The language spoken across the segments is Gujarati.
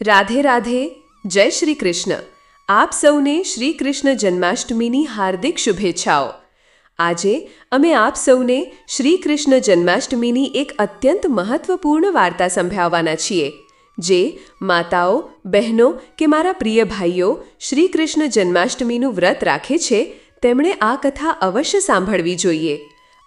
રાધે રાધે, જય શ્રી કૃષ્ણ. આપ સૌને શ્રી કૃષ્ણ જન્માષ્ટમીની હાર્દિક શુભેચ્છાઓ. આજે અમે આપ સૌને શ્રી કૃષ્ણ જન્માષ્ટમીની એક અત્યંત મહત્વપૂર્ણ વાર્તા સંભળાવવાના છીએ, જે માતાઓ, બહેનો કે મારા પ્રિય ભાઈઓ શ્રી કૃષ્ણ જન્માષ્ટમીનું વ્રત રાખે છે, તેમણે આ કથા અવશ્ય સાંભળવી જોઈએ.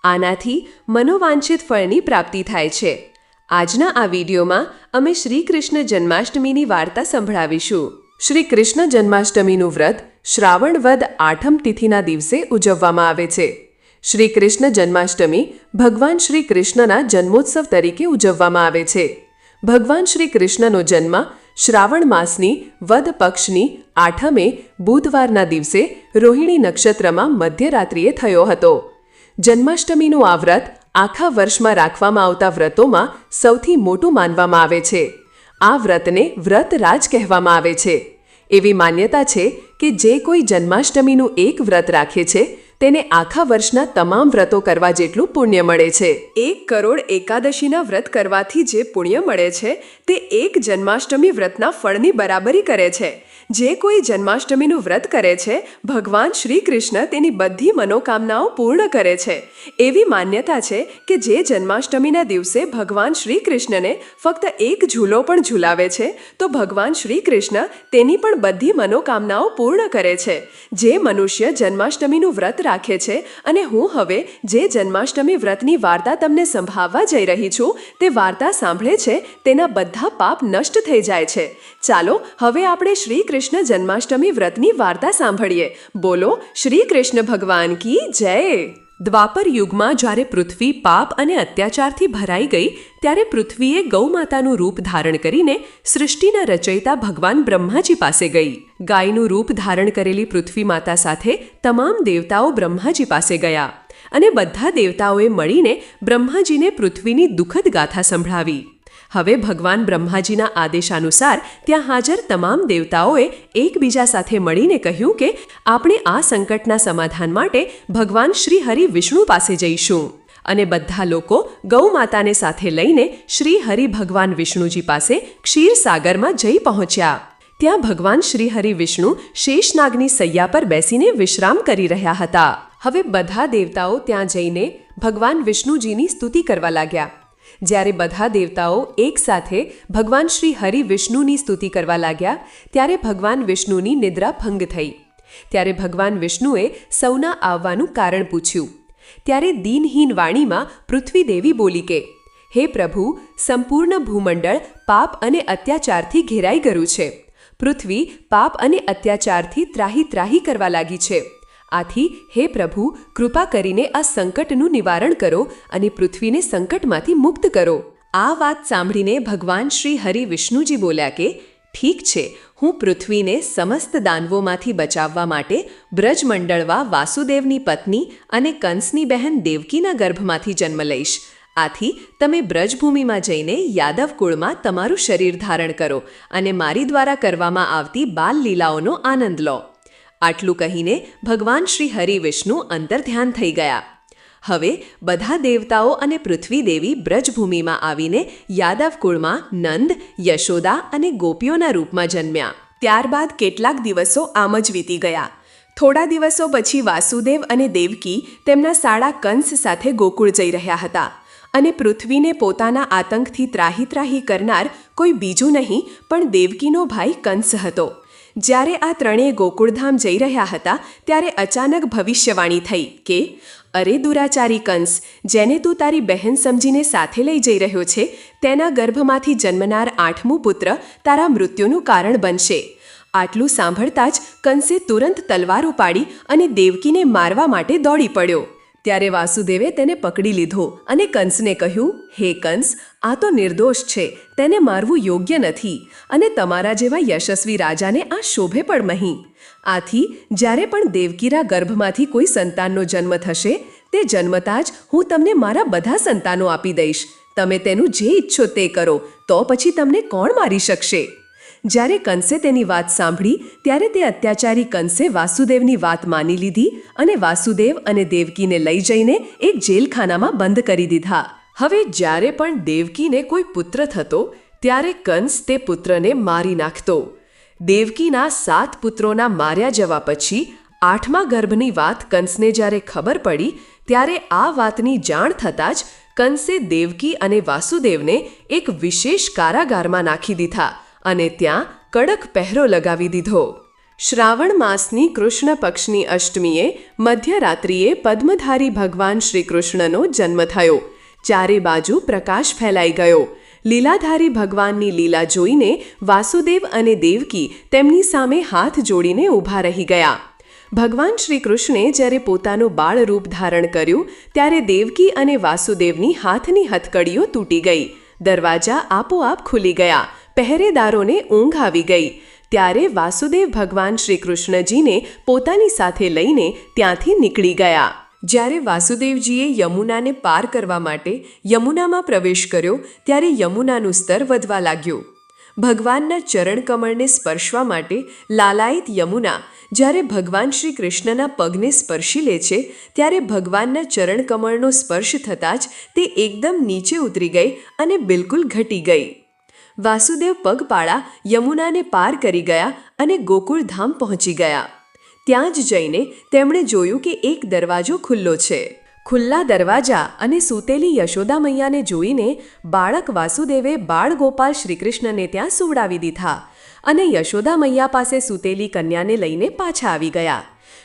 આનાથી મનોવાંછિત ફળની પ્રાપ્તિ થાય છે. આજના આ વિડીયોમાં અમે શ્રી કૃષ્ણ જન્માષ્ટમીની વાર્તા સંભળાવીશું. શ્રી કૃષ્ણ જન્માષ્ટમીનું વ્રત શ્રાવણ વદ આઠમ તિથિના દિવસે ઉજવવામાં આવે છે. શ્રી કૃષ્ણ જન્માષ્ટમી ભગવાન શ્રી કૃષ્ણના જન્મોત્સવ તરીકે ઉજવવામાં આવે છે. ભગવાન શ્રી કૃષ્ણનો જન્મ શ્રાવણ માસની વદ પક્ષની આઠમે બુધવારના દિવસે રોહિણી નક્ષત્રમાં મધ્યરાત્રિએ થયો હતો. જન્માષ્ટમીનું આ વ્રત આખા વર્ષમાં રાખવામાં આવતા વ્રતોમાં સૌથી મોટું માનવામાં આવે છે. આ વ્રતને વ્રતરાજ કહેવામાં આવે છે. એવી માન્યતા છે કે જે કોઈ જન્માષ્ટમીનું એક વ્રત રાખે છે, તેને આખા વર્ષના તમામ વ્રતો કરવા જેટલું પુણ્ય મળે છે. એક કરોડ એકાદશીના વ્રત કરવાથી જે પુણ્ય મળે છે, તે એક જન્માષ્ટમી વ્રતના ફળની બરાબરી કરે છે. જે કોઈ જન્માષ્ટમીનું વ્રત કરે છે, ભગવાન શ્રી કૃષ્ણ તેની બધી મનોકામનાઓ પૂર્ણ કરે છે. એવી માન્યતા છે કે જે જન્માષ્ટમીના દિવસે ભગવાન શ્રી કૃષ્ણને ફક્ત એક ઝૂલો પણ ઝૂલાવે છે, તો ભગવાન શ્રી કૃષ્ણ તેની પણ બધી મનોકામનાઓ પૂર્ણ કરે છે. જે મનુષ્ય જન્માષ્ટમીનું વ્રત રાખે છે અને હું હવે જે જન્માષ્ટમી વ્રતની વાર્તા તમને સંભાવવા જઈ રહી છું, તે વાર્તા સાંભળે છે, તેના બધા પાપ નષ્ટ થઈ જાય છે. ચાલો, હવે આપણે શ્રી કૃષ્ણ જન્માષ્ટમી વ્રતની વાર્તા સાંભળીએ. બોલો શ્રી કૃષ્ણ ભગવાન કી જય. દ્વાપર યુગમાં જ્યારે પૃથ્વી પાપ અને અત્યાચારથી ભરાઈ ગઈ, ત્યારે પૃથ્વીએ ગૌમાતાનું રૂપ ધારણ કરીને સૃષ્ટિના રચયિતા ભગવાન બ્રહ્માજી પાસે ગઈ. ગાયનું રૂપ ધારણ કરેલી પૃથ્વી માતા સાથે તમામ દેવતાઓ બ્રહ્માજી પાસે ગયા અને બધા દેવતાઓએ મળીને બ્રહ્માજીને પૃથ્વીની દુઃખદ ગાથા સંભળાવી. હવે ભગવાન બ્રહ્માજીના આદેશાનુસાર ત્યાં હાજર તમામ દેવતાઓએ એકબીજા સાથે મળીને કહ્યું કે આપણે આ સંકટના સમાધાન માટે ભગવાન શ્રી હરિ વિષ્ણુ પાસે જઈશું. અને બધા લોકો ગૌ માતાને સાથે લઈને શ્રી હરિ ભગવાન વિષ્ણુજી પાસે ક્ષીરસાગરમાં જઈ પહોંચ્યા. ત્યાં ભગવાન શ્રી હરિ વિષ્ણુ શેષનાગની સૈયા પર બેસીને વિશ્રામ કરી રહ્યા હતા. હવે બધા દેવતાઓ ત્યાં જઈને ભગવાન વિષ્ણુજીની સ્તુતિ કરવા લાગ્યા. જ્યારે બધા દેવતાઓ એકસાથે ભગવાન શ્રી હરિ વિષ્ણુની સ્તુતિ કરવા લાગ્યા, ત્યારે ભગવાન વિષ્ણુની નિદ્રા ભંગ થઈ. ત્યારે ભગવાન વિષ્ણુએ સૌના આવવાનું કારણ પૂછ્યું. ત્યારે દીનહીન વાણીમાં પૃથ્વી દેવી બોલી કે, હે પ્રભુ, સંપૂર્ણ ભૂમંડળ પાપ અને અત્યાચારથી ઘેરાઈ ગયું છે. પૃથ્વી પાપ અને અત્યાચારથી ત્રાહી ત્રાહી કરવા લાગી છે. આથી, હે પ્રભુ, કૃપા કરીને આ સંકટનું નિવારણ કરો અને પૃથ્વીને સંકટમાંથી મુક્ત કરો. આ વાત સાંભળીને ભગવાન શ્રી હરિ વિષ્ણુજી બોલ્યા કે, ઠીક છે, હું પૃથ્વીને સમસ્ત દાનવોમાંથી બચાવવા માટે બ્રજમંડળવા વાસુદેવની પત્ની અને કંસની બહેન દેવકીના ગર્ભમાંથી જન્મ લઈશ. આથી, તમે બ્રજભૂમિમાં જઈને યાદવ કુળમાં તમારું શરીર ધારણ કરો અને મારી દ્વારા કરવામાં આવતી બાલ લીલાઓનો આનંદ લો. આટલું કહીને ભગવાન શ્રી હરિ વિષ્ણુ અંતર્ધ્યાન થઈ ગયા. હવે બધા દેવતાઓ અને પૃથ્વી દેવી બ્રજભૂમિમાં આવીને યાદવ કુળમાં નંદ, યશોદા અને ગોપીઓના રૂપમાં જન્મ્યા. ત્યારબાદ કેટલાક દિવસો આમ જ વીતી ગયા. થોડા દિવસો પછી વાસુદેવ અને દેવકી તેમના સાળા કંસ સાથે ગોકુળ જઈ રહ્યા હતા અને પૃથ્વીને પોતાના આતંકથી ત્રાહી ત્રાહી કરનાર કોઈ બીજું નહીં પણ દેવકીનો ભાઈ કંસ હતો. જ્યારે આ ત્રણેય ગોકુળધામ જઈ રહ્યા હતા, ત્યારે અચાનક ભવિષ્યવાણી થઈ કે, અરે દુરાચારી કંસ, જેને તું તારી બહેન સમજીને સાથે લઈ જઈ રહ્યો છે, તેના ગર્ભમાંથી જન્મનાર આઠમું પુત્ર તારા મૃત્યુનું કારણ બનશે. આટલું સાંભળતા જ કંસે તુરંત તલવાર ઉપાડી અને દેવકીને મારવા માટે દોડી પડ્યો. ત્યારે વાસુદેવે તેને પકડી લીધો અને કંસને કહ્યું, હે કંસ, આ તો નિર્દોષ છે, તેને મારવું યોગ્ય નથી અને તમારા જેવા યશસ્વી રાજાને આ શોભે પણ નહીં. આથી, જ્યારે પણ દેવકીરા ગર્ભમાંથી કોઈ સંતાનનો જન્મ થશે, તે જન્મતા જ હું તમને મારા બધા સંતાનો આપી દઈશ. તમે તેનું જે ઈચ્છો તે કરો, તો પછી તમને કોણ મારી શકશે? જ્યારે કંસે તેની વાત સાંભળી, ત્યારે તે અત્યાચારી કંસે વાસુદેવની વાત માની લીધી અને વાસુદેવ અને દેવકીને લઈ જઈને એક જેલખાનામાં બંધ કરી દીધા. હવે જ્યારે પણ દેવકીને કોઈ પુત્ર થતો, ત્યારે કંસ તે પુત્રને મારી નાખતો. દેવકીના સાત પુત્રોના માર્યા જવા પછી, આઠમા ગર્ભની વાત કંસને જ્યારે ખબર પડી, ત્યારે આ વાતની જાણ થતાં જ કંસે દેવકી અને વાસુદેવને એક વિશેષ કારાગારમાં નાખી દીધા. અને ત્યાં કડક પહેરો લગાવી દીધો. શ્રાવણ માસની કૃષ્ણ પક્ષની અષ્ટમીએ મધ્યરાત્રિએ પદ્મધારી ભગવાન શ્રી કૃષ્ણનો જન્મ થયો. ચારે બાજુ પ્રકાશ ફેલાઈ ગયો. લીલાધારી ભગવાનની લીલા જોઈને વાસુદેવ અને દેવકી તેમની સામે હાથ જોડીને ઊભા રહી ગયા. ભગવાન શ્રી કૃષ્ણે જ્યારે પોતાનું બાળ રૂપ ધારણ કર્યું, ત્યારે દેવકી અને વાસુદેવની હાથની હથકડીઓ તૂટી ગઈ. દરવાજા આપોઆપ ખુલી ગયા. પહેરેદારોને ઊંઘ આવી ગઈ. ત્યારે વાસુદેવ ભગવાન શ્રી કૃષ્ણજીને પોતાની સાથે લઈને ત્યાંથી નીકળી ગયા. જ્યારે વાસુદેવજીએ યમુનાને પાર કરવા માટે યમુનામાં પ્રવેશ કર્યો, ત્યારે યમુનાનું સ્તર વધવા લાગ્યું. ભગવાનના ચરણકમળને સ્પર્શવા માટે લાલાયિત યમુના જ્યારે ભગવાન શ્રી કૃષ્ણના પગને સ્પર્શી લે છે, ત્યારે ભગવાનના ચરણકમળનો સ્પર્શ થતાં જ તે એકદમ નીચે ઉતરી ગઈ અને બિલકુલ ઘટી ગઈ. વાસુદેવ પગપાળા યમુનાને પાર કરી ગયા અને ગોકુળધામ પહોંચી ગયા. ત્યાં જ જઈને તેમણે જોયું કે એક દરવાજો ખુલ્લો છે. ખુલ્લા દરવાજા અને સૂતેલી યશોદા મૈયાને જોઈને બાળક વાસુદેવે બાળ ગોપાલ શ્રીકૃષ્ણને ત્યાં સુવડાવી દીધા અને યશોદા મૈયા પાસે સૂતેલી કન્યાને લઈને પાછા આવી ગયા.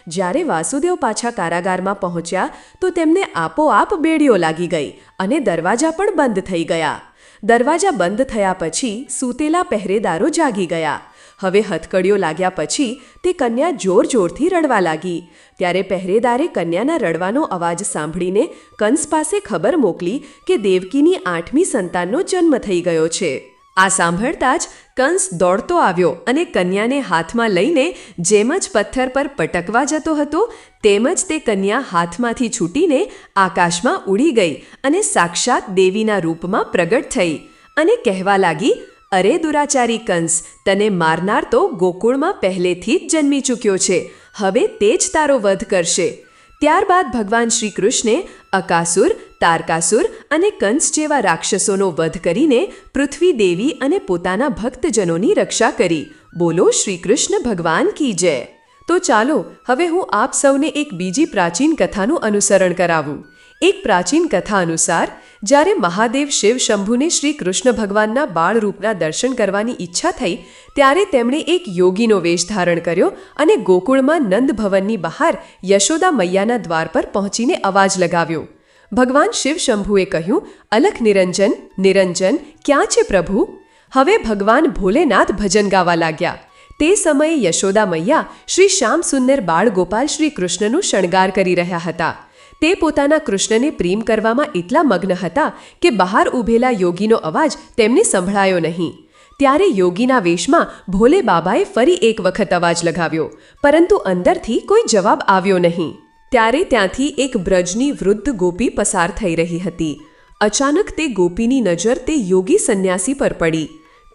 જ્યારે વાસુદેવ પાછા કારાગારમાં પહોંચ્યા તો તેમને આપોઆપ બેડીઓ લાગી ગઈ અને દરવાજા પણ બંધ થઈ ગયા. દરવાજા બંધ થયા પછી સૂતેલા પહેરેદારો જાગી ગયા. હવે હથકડીઓ લાગ્યા પછી તે કન્યા જોર જોરથી રડવા લાગી. ત્યારે પહેરેદારે કન્યાના રડવાનો અવાજ સાંભળીને કંસ પાસે ખબર મોકલી કે દેવકીની આઠમી સંતાનનો જન્મ થઈ ગયો છે. આ સાંભળતા જ કંસ દોડતો આવ્યો અને કન્યાને હાથમાં લઈને જેમ જ પથ્થર પર પટકવા જતો હતો, તેમ જ તે કન્યા હાથમાંથી છૂટીને આકાશમાં ઉડી ગઈ અને સાક્ષાત દેવીના રૂપમાં પ્રગટ થઈ અને કહેવા લાગી, અરે દુરાચારી કંસ, તને મારનાર તો ગોકુળમાં પહેલેથી જ જન્મી ચૂક્યો છે. હવે તે જ તારો વધ કરશે. ત્યારબાદ ભગવાન શ્રી કૃષ્ણે અકાસુર, તારકાસુર અને કંસ જેવા રાક્ષસોનો વધ કરીને પૃથ્વી દેવી અને પોતાના ભક્તજનોની રક્ષા કરી. બોલો શ્રી કૃષ્ણ ભગવાન કી જય. તો ચાલો, હવે હું આપ સૌને એક બીજી પ્રાચીન કથાનું અનુસરણ કરાવું. એક પ્રાચીન કથા અનુસાર, જ્યારે મહાદેવ શિવ શંભુને શ્રી કૃષ્ણ ભગવાનના બાળ રૂપના દર્શન કરવાની ઈચ્છા થઈ, ત્યારે તેમણે એક યોગીનો વેશ ધારણ કર્યો અને ગોકુળમાં નંદ ભવનની બહાર યશોદા મૈયાના દ્વાર પર પહોંચીને અવાજ લગાવ્યો. ભગવાન શિવ શંભુએ કહ્યું, અલખ નિરંજન નિરંજન, ક્યાં છે પ્રભુ? હવે ભગવાન ભોલેનાથ ભજન ગાવા લાગ્યા. તે સમયે યશોદા મૈયા શ્રી શ્યામ સુંદર બાળ ગોપાલ શ્રી કૃષ્ણનું શણગાર કરી રહ્યા હતા. તે પોતાના કૃષ્ણને પ્રેમ કરવામાં એટલા મગ્ન હતા કે બહાર ઊભેલા યોગીનો અવાજ તેમને સંભળાયો નહીં. ત્યારે યોગીના વેશમાં ભોલે બાબાએ ફરી એક વખત અવાજ લગાવ્યો, પરંતુ અંદરથી કોઈ જવાબ આવ્યો નહીં. ત્યારે ત્યાંથી એક બ્રજની વૃદ્ધ ગોપી પસાર થઈ રહી હતી. અચાનક તે ગોપીની નજર તે યોગી સંન્યાસી પર પડી.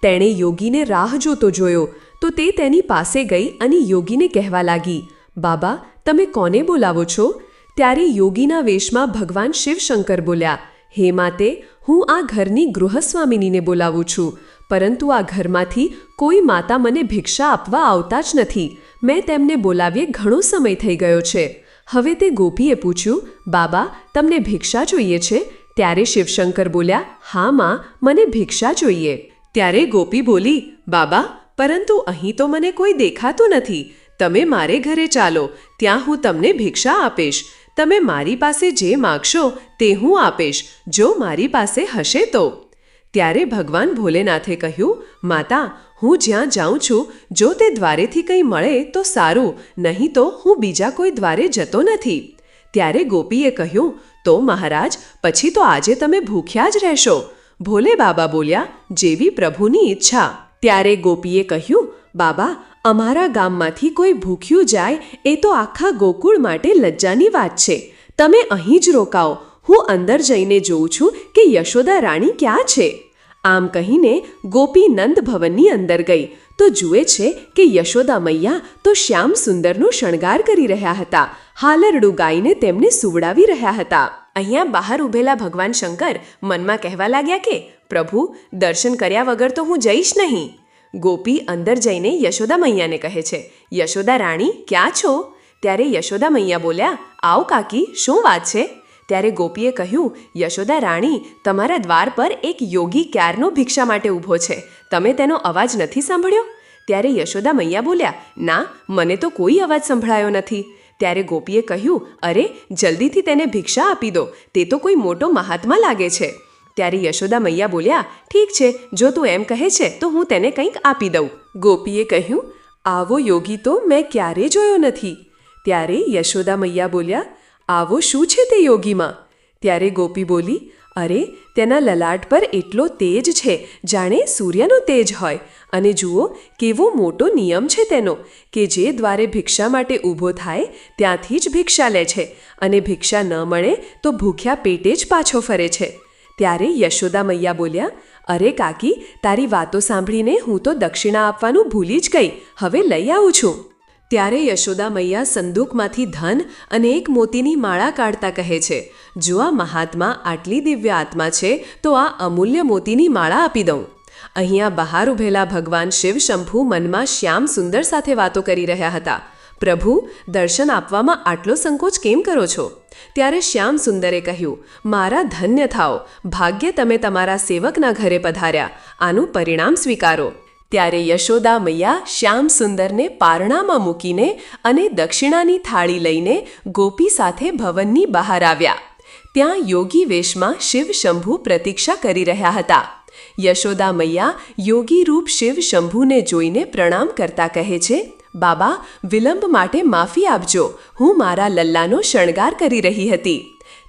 તેણે યોગીને રાહ જોતો જોયો, તો તે તેની પાસે ગઈ અને યોગીને કહેવા લાગી, બાબા, તમે કોને બોલાવો છો? ત્યારે યોગીના વેશમાં ભગવાન શિવશંકર બોલ્યા, હે માતે, હું આ ઘરની ગૃહસ્વામિનીને બોલાવું છું, પરંતુ આ ઘરમાંથી કોઈ માતા મને ભિક્ષા આપવા આવતા જ નથી. મેં તેમને બોલાવીએ ઘણો સમય થઈ ગયો છે. હવે તે ગોપીએ પૂછ્યું, બાબા, તમને ભિક્ષા જોઈએ છે? ત્યારે શિવશંકર બોલ્યા, હા, માં, મને ભિક્ષા જોઈએ. ત્યારે ગોપી બોલી, બાબા, પરંતુ અહીં તો મને કોઈ દેખાતું નથી. તમે મારે ઘરે ચાલો, ત્યાં હું તમને ભિક્ષા આપીશ. તમે મારી પાસે જે માગશો તે હું આપીશ, જો મારી પાસે હશે તો. ત્યારે ભગવાન ભોલેનાથે કહ્યું, માતા, હું જ્યાં જાઉં છું, જો તે દ્વારેથી કંઈ મળે તો સારું, નહીં તો હું બીજા કોઈ દ્વારે જતો નથી. ત્યારે ગોપીએ કહ્યું, તો મહારાજ, પછી તો આજે તમે ભૂખ્યા જ રહેશો. ભોલે બાબા બોલ્યા, જેવી પ્રભુની ઈચ્છા. ત્યારે ગોપીએ કહ્યું, બાબા અમારા ગામમાંથી કોઈ ભૂખ્યું જાય એ તો આખા ગોકુળ માટે લજ્જાની વાત છે. તમે અહીં જ રોકાઓ. હું અંદર જઈને જોઉં છું કે યશોદા રાણી ક્યાં છે? આમ કહીને ગોપી નંદ ભવનની અંદર ગઈ. તો જુએ છે કે યશોદા મૈયા તો શ્યામ સુંદરનો શણગાર કરી રહ્યા હતા. હાલરડું ગાઈને તેમને સુવડાવી રહ્યા હતા. અહીંયા બહાર ઊભેલા ભગવાન શંકર મનમાં કહેવા લાગ્યા કે, પ્રભુ, દર્શન કર્યા વગર તો હું જઈશ નહીં. ગોપી અંદર જઈને યશોદા મૈયાને કહે છે, યશોદા રાણી, ક્યાં છો? ત્યારે યશોદા મૈયા બોલ્યા, આવ કાકી, શું વાત છે? ત્યારે ગોપીએ કહ્યું, યશોદા રાણી, તમારા દ્વાર પર એક યોગી ક્યારનો ભિક્ષા માટે ઊભો છે? તમે તેનો અવાજ નથી સાંભળ્યો? ત્યારે યશોદા મૈયા બોલ્યા, ના, મને તો કોઈ અવાજ સંભળાયો નથી. ત્યારે ગોપીએ કહ્યું, અરે, જલ્દીથી તેને ભિક્ષા આપી દો, તે તો કોઈ મોટો મહાત્મા લાગે છે. ત્યારે યશોદા મૈયા બોલ્યા, ઠીક છે, જો તું એમ કહે છે, તો હું તેને કંઈક આપી દઉં. ગોપીએ કહ્યું, આવો યોગી તો મેં ક્યારે જોયો નથી. ત્યારે યશોદા મૈયા બોલ્યા, આવો શું છે તે યોગીમાં? ત્યારે ગોપી બોલી, અરે, તેના લલાટ પર એટલો તેજ છે, જાણે સૂર્યનો તેજ હોય. અને જુઓ, કેવો મોટો નિયમ છે તેનો, કે જે દ્વારે ભિક્ષા માટે ઊભો થાય, ત્યાંથી જ ભિક્ષા લે છે. અને ભિક્ષા ન મળે, તો ભૂખ્યા પેટે જ પાછો ફરે છે. ત્યારે યશોદા મૈયા બોલ્યા, અરે કાકી, તારી વાતો સાંભળીને હું તો દક્ષિણા આપવાનું ભૂલી જ ગઈ. હવે લઈ આવું છું. ત્યારે યશોદા મૈયા સંદૂકમાંથી ધન અને એક મોતીની માળા કાઢતા કહે છે, જો આ મહાત્મા આટલી દિવ્ય આત્મા છે, તો આ અમૂલ્ય મોતીની માળા આપી દઉં. અહીંયા બહાર ઉભેલા ભગવાન શિવ શંભુ મનમાં શ્યામ સુંદર સાથે વાતો કરી રહ્યા હતા. પ્રભુ, દર્શન આપવામાં આટલો સંકોચ કેમ કરો છો? ત્યારે શ્યામ સુંદરે કહ્યું, મારા ધન્ય થાઓ. ભાગ્ય તમે તમારા સેવકના ઘરે પધાર્યા. આનું પરિણામ સ્વીકારો. ત્યારે યશોદા મૈયા શ્યામ સુંદરને પારણામાં મૂકીને અને દક્ષિણાની થાળી લઈને ગોપી સાથે ભવનની બહાર આવ્યા. ત્યાં યોગી વેશમાં શિવ શંભુ પ્રતીક્ષા કરી રહ્યા હતા. યશોદા મૈયા યોગી રૂપ શિવ શંભુને જોઈને પ્રણામ કરતા કહે છે બાબા, વિલંબ માટે માફી આપજો. હું મારા લલ્લાનો શણગાર કરી રહી હતી.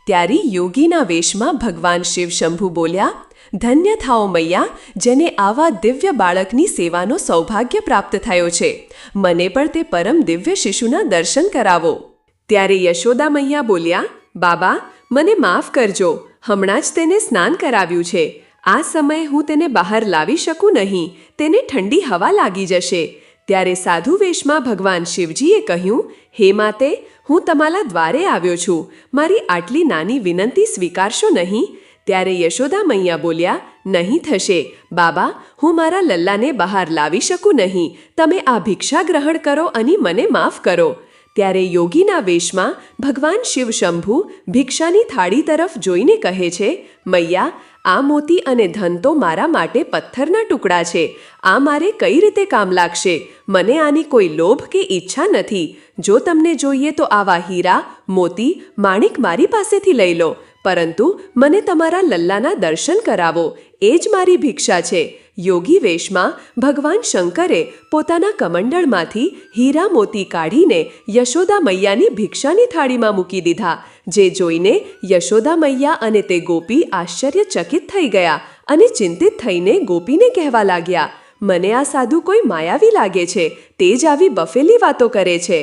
ત્યારે યોગીના વેશમાં ભગવાન શિવ શંભુ બોલ્યા, ધન્ય થાઓ મૈયા, જેને આવા દિવ્ય બાળકની સેવાનો સૌભાગ્ય પ્રાપ્ત થયો છે. મને પણ તે પરમ દિવ્ય શિશુના દર્શન કરાવો. ત્યારે યશોદા મૈયા બોલ્યા, બાબા, મને માફ કરજો. હમણાં જ તેને સ્નાન કરાવ્યું છે. આ સમયે હું તેને બહાર લાવી શકું નહીં. તેને ઠંડી હવા લાગી જશે. ત્યારે સાધુ વેશમાં ભગવાન શિવજીએ કહ્યું, હે માતે, હું તમારા દ્વારે આવ્યો છું. મારી આટલી નાની વિનંતી સ્વીકારશો નહીં? ત્યારે યશોદા મૈયા બોલ્યા, નહીં થશે. બાબા, હું મારા લલ્લાને બહાર લાવી શકું નહીં. તમે આ ભિક્ષા ગ્રહણ કરો અને મને માફ કરો. ત્યારે યોગીના વેશમાં ભગવાન શિવ શંભુ ભિક્ષાની થાળી તરફ જોઈને કહે છે, મૈયા આ મોતી અને ધન તો મારા માટે પથ્થરના ટુકડા છે. આ મારે કઈ રીતે કામ લાગશે? મને આની કોઈ લોભ કે ઈચ્છા નથી. જો તમને જોઈએ તો આવા હીરા, મોતી, માણિક મારી પાસેથી લઈ લો. પરંતુ મને તમારા લલ્લાના દર્શન કરાવો. એ જ મારી ભિક્ષા છે. યોગી વેશમાં ભગવાન શંકરે પોતાના કમંડળમાંથી હીરા મોતી કાઢીને યશોદા મૈયાની ભિક્ષાની થાળીમાં મૂકી દીધા, જે જોઈને યશોદા મૈયા અને તે ગોપી આશ્ચર્યચકિત થઈ ગયા અને ચિંતિત થઈને ગોપીને કહેવા લાગ્યા, મને આ સાધુ કોઈ માયાવી લાગે છે, તે જ આવી બફેલી વાતો કરે છે.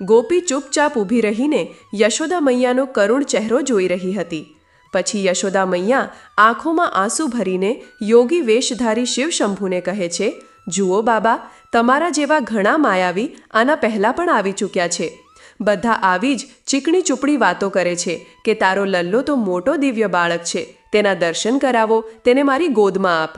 ગોપી ચૂપચાપ ઊભી રહીને યશોદા મૈયાનો કરુણ ચહેરો જોઈ રહી હતી. પછી યશોદા મૈયા આંખોમાં આંસુ ભરીને યોગી વેશધારી શિવ શંભુને કહે છે, જુઓ બાબા, તમારા જેવા ઘણા માયાવી આના પહેલાં પણ આવી ચૂક્યા છે. બધા આવી જ ચીકણી ચૂપડી વાતો કરે છે કે તારો લલ્લો તો મોટો દિવ્ય બાળક છે. તેના દર્શન કરાવો, તેને મારી ગોદમાં આપ.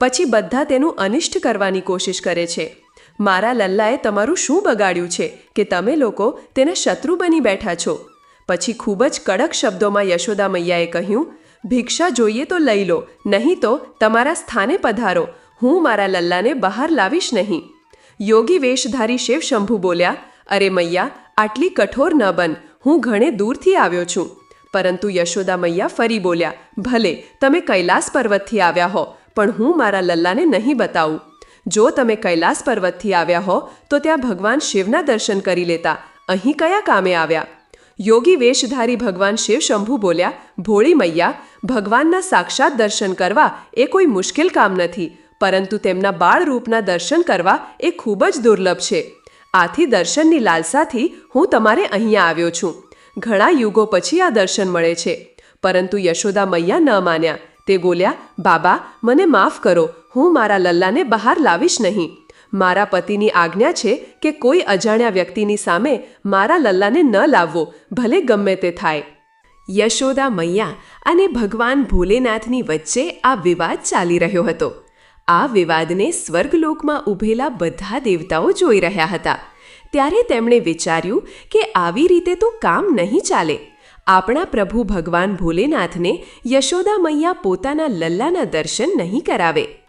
પછી બધા તેનું અનિષ્ટ કરવાની કોશિશ કરે છે. મારા લલ્લાએ તમારું શું બગાડ્યું છે કે તમે લોકો તેને શત્રુ બની બેઠા છો? પછી ખૂબ જ કડક શબ્દોમાં યશોદા મૈયાએ કહ્યું, ભિક્ષા જોઈએ તો લઈ લો, નહીં તો તમારા સ્થાને પધારો, હું મારા લલ્લાને બહાર લાવીશ નહીં. યોગી વેશધારી શિવ શંભુ બોલ્યા, અરે મૈયા, આટલી કઠોર ન બન, હું ઘણે દૂરથી આવ્યો છું. પરંતુ યશોદા મૈયા ફરી બોલ્યા, ભલે, તમે કૈલાસ પર્વતથી આવ્યા હો, પણ હું મારા લલ્લાને નહીં બતાવું. જો તમે કૈલાસ પર્વતથી આવ્યા હો, તો ત્યાં ભગવાન શિવના દર્શન કરી લેતા. અહીં કયા કામે આવ્યા? યોગી વેશધારી ભગવાન શિવ શંભુ બોલ્યા, ભોળી મૈયા, ભગવાનના સાક્ષાત દર્શન કરવા એ કોઈ મુશ્કેલ કામ નથી, પરંતુ તેમના બાળ રૂપના દર્શન કરવા એ ખૂબ જ દુર્લભ છે. આથી દર્શનની લાલસાથી હું તમારે અહીંયા આવ્યો છું. ઘણા યુગો પછી આ દર્શન મળે છે. પરંતુ યશોદા મૈયા ન માન્યા. તે બોલ્યા, બાબા, મને માફ કરો. હું મારા લલ્લાને બહાર લાવીશ નહીં. મારા પતિની આજ્ઞા છે કે કોઈ અજાણ્યા વ્યક્તિની સામે મારા લલ્લાને ન લાવવો, ભલે ગમે તે થાય. યશોદા મૈયા અને ભગવાન ભોલેનાથની વચ્ચે આ વિવાદ ચાલી રહ્યો હતો. આ વિવાદને સ્વર્ગલોકમાં ઊભેલા બધા દેવતાઓ જોઈ રહ્યા હતા. ત્યારે તેમણે વિચાર્યું કે આવી રીતે તો કામ નહીં ચાલે. આપણા પ્રભુ ભગવાન ભોલેનાથને યશોદા મૈયા પોતાના લલ્લાના દર્શન નહીં કરાવે.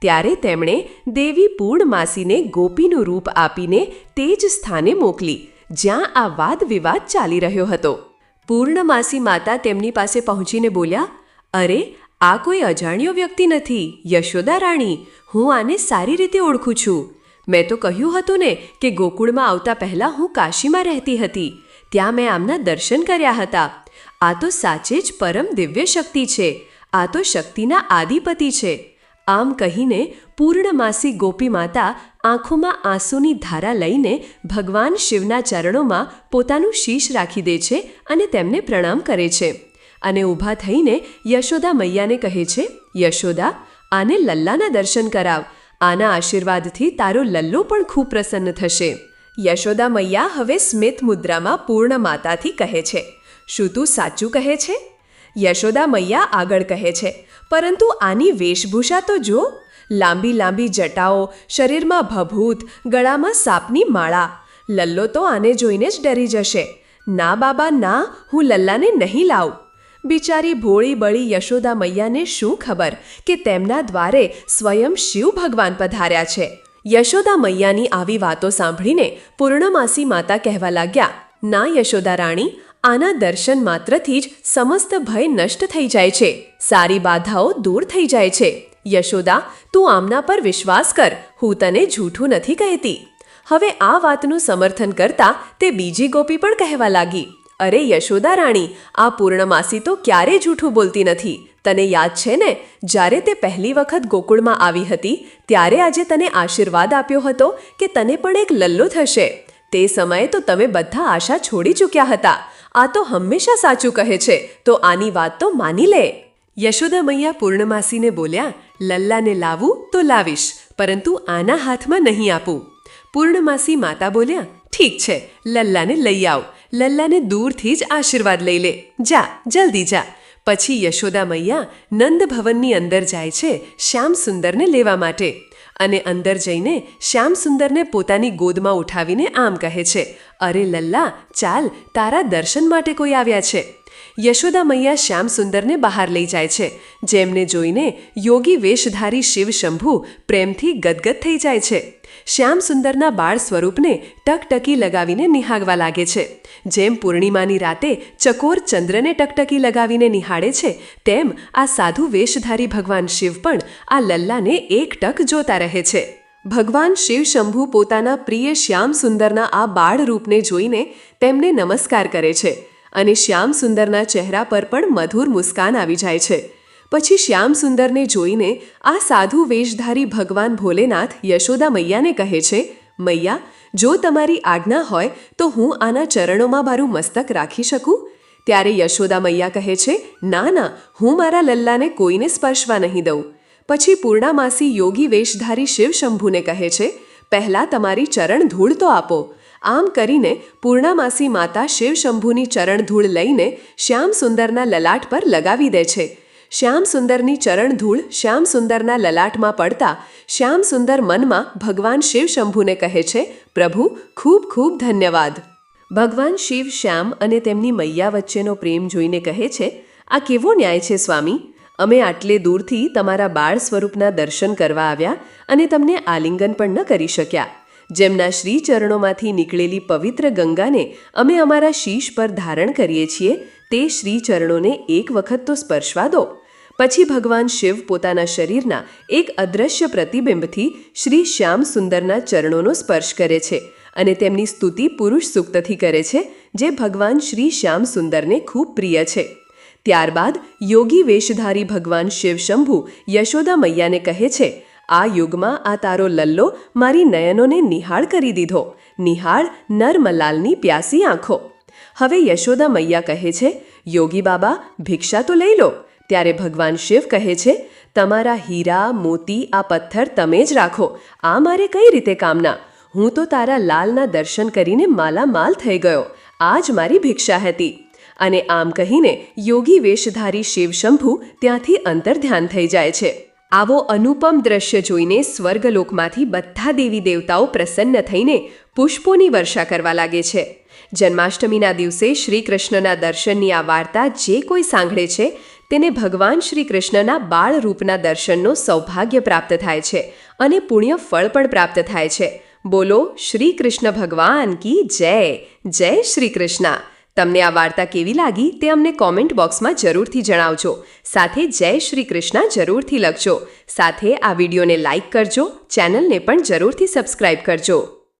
ત્યારે તેમણે દેવી પૂર્ણમાસીને ગોપીનું રૂપ આપીને તે જ સ્થાને મોકલી, જ્યાં આ વાદ વિવાદ ચાલી રહ્યો હતો. પૂર્ણમાસી માતા તેમની પાસે પહોંચીને બોલ્યા, અરે, આ કોઈ અજાણ્યો વ્યક્તિ નથી, યશોદા રાણી. હું આને સારી રીતે ઓળખું છું. મેં તો કહ્યું હતું ને કે ગોકુળમાં આવતા પહેલાં હું કાશીમાં રહેતી હતી. ત્યાં મેં આમના દર્શન કર્યા હતા. આ તો સાચે જ પરમ દિવ્ય શક્તિ છે. આ તો શક્તિના આદિપતિ છે. આમ કહીને પૂર્ણમાસી ગોપી માતા આંખોમાં આંસુની ધારા લઈને ભગવાન શિવના ચરણોમાં પોતાનું શીશ રાખી દે છે અને તેમને પ્રણામ કરે છે. અને ઊભા થઈને યશોદા મૈયાને કહે છે, યશોદા, આને લલ્લાના દર્શન કરાવ. આના આશીર્વાદથી તારો લલ્લો પણ ખૂબ પ્રસન્ન થશે. યશોદા મૈયા હવે સ્મિત મુદ્રામાં પૂર્ણ માતાથી કહે છે. શું તું સાચું કહે છે? યશોદા મૈયા આગળ કહે છે પરંતુ આની વેશભૂષા તો જો લાંબી લાંબી જટાઓ, શરીરમાં ભભૂત, ગળામાં સાપની માળા. લલ્લો તો આને જોઈને જ ડરી જશે. ના બાબા, ના, હું લલ્લાને નહીં લાવું. બિચારી ભોળી બળી યશોદા મૈયાને શું ખબર કે તેમના દ્વારે સ્વયં શિવ ભગવાન પધાર્યા છે? યશોદા મૈયાની આવી વાતો સાંભળીને પૂર્ણમાસી માતા કહેવા લાગ્યા, ના યશોદા રાણી આના દર્શન માત્રથી જ સમસ્ત ભય નષ્ટ થઈ જાય છે. સારી બાધાઓ દૂર થઈ જાય છે. યશોદા, તું આમના પર વિશ્વાસ કર. હું તને જૂઠું નથી કહેતી. હવે આ વાતનું સમર્થન કરતા તે બીજી ગોપી પણ કહેવા લાગી. અરે યશોદા રાણી, આ પૂર્ણમાસી તો ક્યારેય જૂઠું બોલતી નથી? તને યાદ છે ને, જ્યારે તે પહેલી વખત ગોકુળમાં આવી હતી, ત્યારે આજે તને આશીર્વાદ આપ્યો હતો કે તને પણ એક લલ્લો થશે. તે સમયે તો તમે બધા આશા છોડી ચૂક્યા હતા. આ તો હંમેશા સાચું કહે છે. તો આની વાત તો માની લે. યશોદા મૈયા પૂર્ણમાસીને બોલ્યા, લલ્લાને લાવું તો લાવીશ, પરંતુ આના હાથમાં નહીં આપું. પૂર્ણમાસી માતા બોલ્યા, ઠીક છે, લલ્લાને લઈ આવ. લલ્લાને દૂરથી જ આશીર્વાદ લઈ લે. જા, જલ્દી જા. પછી યશોદા મૈયા નંદ ભવનની અંદર જાય છે શ્યામ સુંદરને લેવા માટે. અને અંદર જઈને શ્યામસુંદરને પોતાની ગોદમાં ઉઠાવીને આમ કહે છે, અરે લલ્લા, ચાલ, તારા દર્શન માટે કોઈ આવ્યા છે. યશોદા મૈયા શ્યામ સુંદરને બહાર લઈ જાય છે, જેમને જોઈને યોગી વેશધારી શિવ શંભુ પ્રેમથી ગદગદ થઈ જાય છે. શ્યામ સુંદરના બાળ સ્વરૂપને ટકટકી લગાવીને નિહાળવા લાગે છે. જેમ પૂર્ણિમાની રાતે ચકોર ચંદ્રને ટકટકી લગાવીને નિહાળે છે, તેમ આ સાધુ વેશધારી ભગવાન શિવ પણ આ લલ્લાને એક ટક જોતા રહે છે. ભગવાન શિવ શંભુ પોતાના પ્રિય શ્યામ સુંદરના આ બાળ રૂપને જોઈને તેમને નમસ્કાર કરે છે અને શ્યામ સુંદરના ચહેરા પર પણ મધુર મુસ્કાન આવી જાય છે. પછી શ્યામ સુંદરને જોઈને આ સાધુ વેશધારી ભગવાન ભોલેનાથ યશોદા મૈયાને કહે છે, મૈયા, જો તમારી આજ્ઞા હોય તો હું આના ચરણોમાં મારું મસ્તક રાખી શકું? ત્યારે યશોદા મૈયા કહે છે, ના ના, હું મારા લલ્લાને કોઈને સ્પર્શવા નહીં દઉં. પછી પૂર્ણામાસી યોગી વેશધારી શિવ શંભુને કહે છે, પહેલાં તમારી ચરણ ધૂળ તો આપો. આમ કરીને પૂર્ણામાસી માતા શિવ શંભુની ચરણ ધૂળ લઈને શ્યામ સુંદરના લલાટ પર લગાવી દે છે. શ્યામ સુંદરની ચરણ ધૂળ શ્યામ સુંદરના લલાટમાં પડતા શ્યામ સુંદર મનમાં ભગવાન શિવ શંભુને કહે છે, પ્રભુ, ખૂબ ખૂબ ધન્યવાદ. ભગવાન શિવ શ્યામ અને તેમની મૈયા વચ્ચેનો પ્રેમ જોઈને કહે છે, આ કેવો ન્યાય છે, સ્વામી? અમે આટલે દૂરથી તમારા બાળ સ્વરૂપના દર્શન કરવા આવ્યા અને તમને આલિંગન પણ ન કરી શક્યા. જેમના શ્રી ચરણોમાંથી નીકળેલી પવિત્ર ગંગાને અમે અમારા શીશ પર ધારણ કરીએ છીએ, તે શ્રી ચરણોને એક વખત તો સ્પર્શવા દો. પછી ભગવાન શિવ પોતાના શરીરના એક અદ્રશ્ય પ્રતિબિંબથી શ્રી શ્યામ સુંદરના ચરણોનો સ્પર્શ કરે છે અને તેમની સ્તુતિ પુરુષ સૂક્તથી કરે છે, જે ભગવાન શ્રી શ્યામ સુંદરને ખૂબ પ્રિય છે. ત્યારબાદ યોગી વેશધારી ભગવાન શિવ શંભુ યશોદા મૈયાને કહે છે આ યુગમાં આ તારો લલ્લો મારી નયનોને નિહાળ કરી દીધો. નિહાળ નર્મલાલની પ્યાસી આંખો. હવે યશોદા મૈયા કહે છે, યોગી બાબા, ભિક્ષા તો લઈ લો. ત્યારે ભગવાન શિવ કહે છે, તમારા હીરા, મોતી, આ પથ્થર તમે જ રાખો. આ મારે કઈ રીતે કામના? હું તો તારા લાલના દર્શન કરીને માલામાલ થઈ ગયો. આ જ મારી ભિક્ષા હતી. અને આમ કહીને યોગી વેશધારી શિવશંભુ ત્યાંથી અંતર્ધ્યાન થઈ જાય છે. આવો અનુપમ દ્રશ્ય જોઈને સ્વર્ગલોકમાંથી બધા દેવી દેવતાઓ પ્રસન્ન થઈને પુષ્પોની વર્ષા કરવા લાગે છે. જન્માષ્ટમીના દિવસે શ્રી કૃષ્ણના દર્શનની આ વાર્તા જે કોઈ સાંભળે છે, તેને ભગવાન શ્રી કૃષ્ણના બાળ રૂપના દર્શનનો સૌભાગ્ય પ્રાપ્ત થાય છે અને પુણ્ય ફળ પણ પ્રાપ્ત થાય છે. બોલો શ્રી કૃષ્ણ ભગવાન કી જય? જય શ્રી કૃષ્ણ તમને આ વાર્તા કેવી લાગી તે અમને કોમેન્ટ બોક્સમાં જરૂરથી જણાવજો. સાથે જય શ્રી કૃષ્ણ જરૂરથી લખજો. સાથે આ વિડીયોને લાઇક કરજો ચેનલને પણ જરૂરથી સબસ્ક્રાઇબ કરજો.